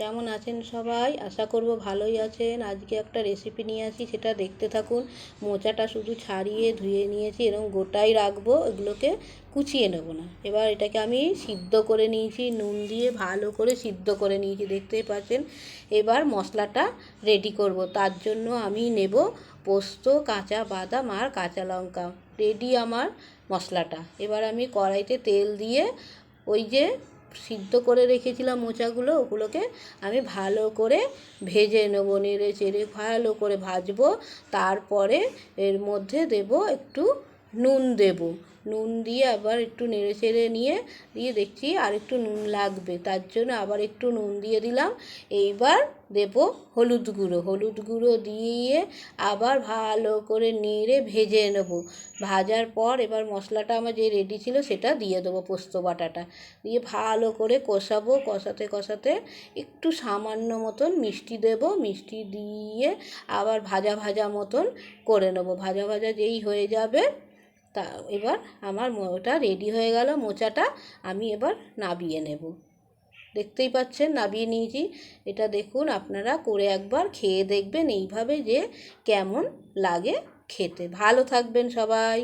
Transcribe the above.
কেমন আছেন সবাই? আশা করব ভালোই আছেন। আজকে একটা রেসিপি নিয়ে আসি, সেটা দেখতে থাকুন। মোচাটা শুধু ছাড়িয়ে ধুয়ে নিয়েছি এরকম গোটাই রাখব এগুলোকে কুচিয়ে নেব না। এবার এটাকে আমি সিদ্ধ করে নিয়েছি, নুন দিয়ে ভালো করে সিদ্ধ করে নিয়েছি, দেখতেই পাচ্ছেন? এবার মশলাটা রেডি করব। তার জন্য আমি নেব পোস্ত, কাঁচা বাদাম আর কাঁচা লঙ্কা। রেডি আমার মশলাটা। এবার আমি কড়াইতে তেল দিয়ে ওই যে সিদ্ধ করে রেখেছিলাম মোচাগুলো, ওগুলোকে আমি ভালো করে ভেজে নেব, নেড়ে চেড়ে ভালো করে ভাজবো। তারপরে এর মধ্যে দেব একটু নুন দেব। নুন দিয়ে আবার একটু নেড়ে চেড়ে নিয়ে, দিয়ে দেখছি আর একটু নুন লাগবে। তার জন্য আবার একটু নুন দিয়ে দিলাম। এইবার দেব হলুদ গুঁড়ো। হলুদ গুঁড়ো দিয়ে আবার ভালো করে নেড়ে ভেজে নেব। ভাজার পর এবার মশলাটা আমার যে রেডি ছিল সেটা দিয়ে দেবো পোস্ত বাটাটা। দিয়ে ভালো করে কষাবো। কষাতে কষাতে একটু সামান্য মতন মিষ্টি দেব। মিষ্টি দিয়ে আবার ভাজা ভাজা মতন করে নেব। ভাজা ভাজা যেই হয়ে যাবে তা এবার আমার ওটা রেডি হয়ে গেল, মোচাটা আমি এবার নাবিয়ে নেব। দেখতেই পাচ্ছেন, নাবিয়ে নিয়েছি। এটা দেখুন, আপনারা করে একবার খেয়ে দেখবেন, এইভাবে যে কেমন লাগে খেতে। ভালো থাকবেন সবাই।